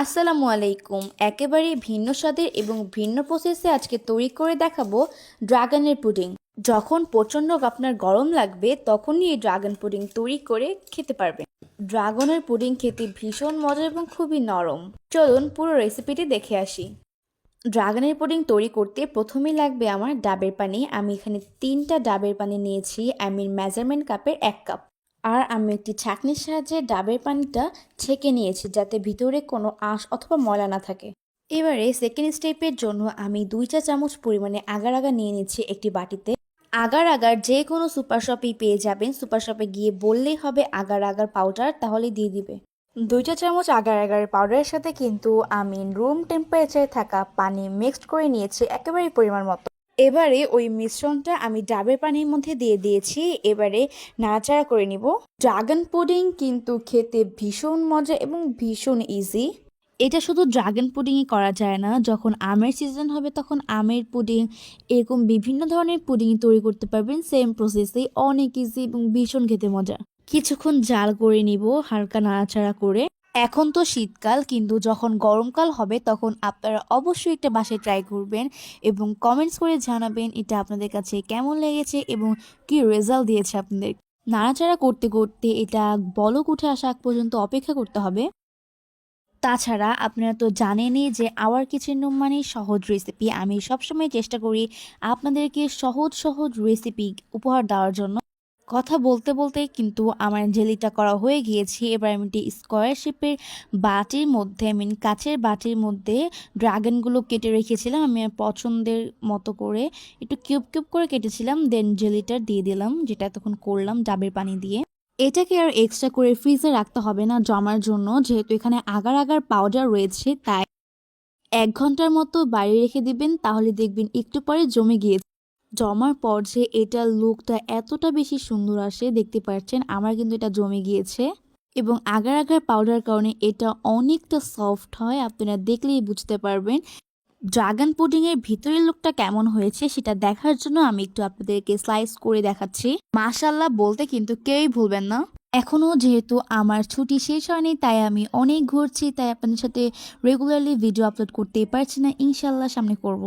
আসসালামু আলাইকুম। একেবারে ভিন্ন স্বাদের এবং ভিন্ন প্রসেসে আজকে তৈরি করে দেখাবো ড্রাগনের পুডিং। যখন প্রচণ্ড আপনার গরম লাগবে, তখনই এই ড্রাগন পুডিং তৈরি করে খেতে পারবেন। ড্রাগনের পুডিং খেতে ভীষণ মজা এবং খুবই নরম। চলুন পুরো রেসিপিটি দেখে আসি। ড্রাগনের পুডিং তৈরি করতে প্রথমেই লাগবে আমার ডাবের পানি। আমি এখানে তিনটা ডাবের পানি নিয়েছি। আমি মেজারমেন্ট কাপের এক কাপ আর আমি একটি ছাঁকনির সাহায্যে ডাবের পানিটা ছেঁকে নিয়েছি যাতে ভিতরে কোনো আঁশ অথবা ময়লা না থাকে। এবারে সেকেন্ড স্টেপের জন্য আমি দুই চা চামচ পরিমাণে আগার আগা নিয়ে নিচ্ছি একটি বাটিতে। আগার আগার যে কোনো সুপার শপেই পেয়ে যাবেন। সুপার শপে গিয়ে বললেই হবে আগার আগার পাউডার তাহলে দিয়ে দিবে। দুইটা চামচ আগার আগারের পাউডারের সাথে কিন্তু আমি রুম টেম্পারেচারে থাকা পানি মিক্সড করে নিয়েছি একেবারেই পরিমাণ মতো। এবারে ওই মিশ্রণটা আমি ডাবের পানির মধ্যে দিয়ে দিয়েছি। এবারে নাড়াচাড়া করে নিব। ড্রাগন পুডিং কিন্তু খেতে ভীষণ মজা এবং ভীষণ ইজি এটা শুধু ড্রাগন পুডিংই করা যায় না, যখন আমের সিজন হবে তখন আমের পুডিং, এরকম বিভিন্ন ধরনের পুডিং তৈরি করতে পারবেন। সেম প্রসেসে অনেক ইজি এবং ভীষণ খেতে মজা। কিছুক্ষণ জাল করে নিব হালকা নাড়াচাড়া করে। এখন তো শীতকাল, কিন্তু যখন গরমকাল হবে, তখন আপনারা অবশ্যই একটা বাসায় ট্রাই করবেন এবং কমেন্টস করে জানাবেন এটা আপনাদের কাছে কেমন লেগেছে এবং কি রেজাল্ট দিয়েছে আপনাদের। নাড়াচাড়া করতে করতে এটা বলক উঠে আসা পর্যন্ত অপেক্ষা করতে হবে। তাছাড়া আপনারা তো জানেনই যে আওয়ার কিচেন রুম মানে সহজ রেসিপি আমি সবসময় চেষ্টা করি আপনাদেরকে সহজ সহজ রেসিপি উপহার দেওয়ার জন্য। কথা বলতে বলতে কিন্তু আমার জেলিটা করা হয়ে গিয়েছে। এবার আমি একটি স্কোয়ার শেপের বাটির মধ্যে আই মিন কাচের বাটির মধ্যে ড্রাগনগুলো কেটে রেখেছিলাম। আমি পছন্দের মতো করে একটু কিউব কিউব করে কেটেছিলাম, দেন জেলিটা দিয়ে দিলাম, যেটা তখন করলাম ডাবের পানি দিয়ে। এটাকে আর এক্সট্রা করে ফ্রিজে রাখতে হবে না জমার জন্য, যেহেতু এখানে আগার আগার পাউডার রয়েছে, তাই এক ঘণ্টার মতো বাইরে রেখে দিবেন, তাহলে দেখবেন একটু পরে জমে গিয়েছে জমার পর যে এটার লুকটা এতটা বেশি সুন্দর আসে, দেখতে পাচ্ছেন, আমার কিন্তু এটা জমে গিয়েছে। এবং আগার আগার পাউডার কারণে এটা অনেকটা সফট হয়, আপনারা দেখলেই বুঝতে পারবেন। ড্রাগন পুডিংয়ের ভিতরের লুকটা কেমন হয়েছে সেটা দেখার জন্য আমি একটু আপনাদেরকে স্লাইস করে দেখাচ্ছি। মাশাল্লাহ বলতে কিন্তু কেউই ভুলবেন না। এখনও যেহেতু আমার ছুটি শেষ হয়নি, তাই আমি অনেক ঘুরছি, তাই আপনাদের সাথে রেগুলারলি ভিডিও আপলোড করতেই পারছি না। ইনশাল্লাহ সামনে করব।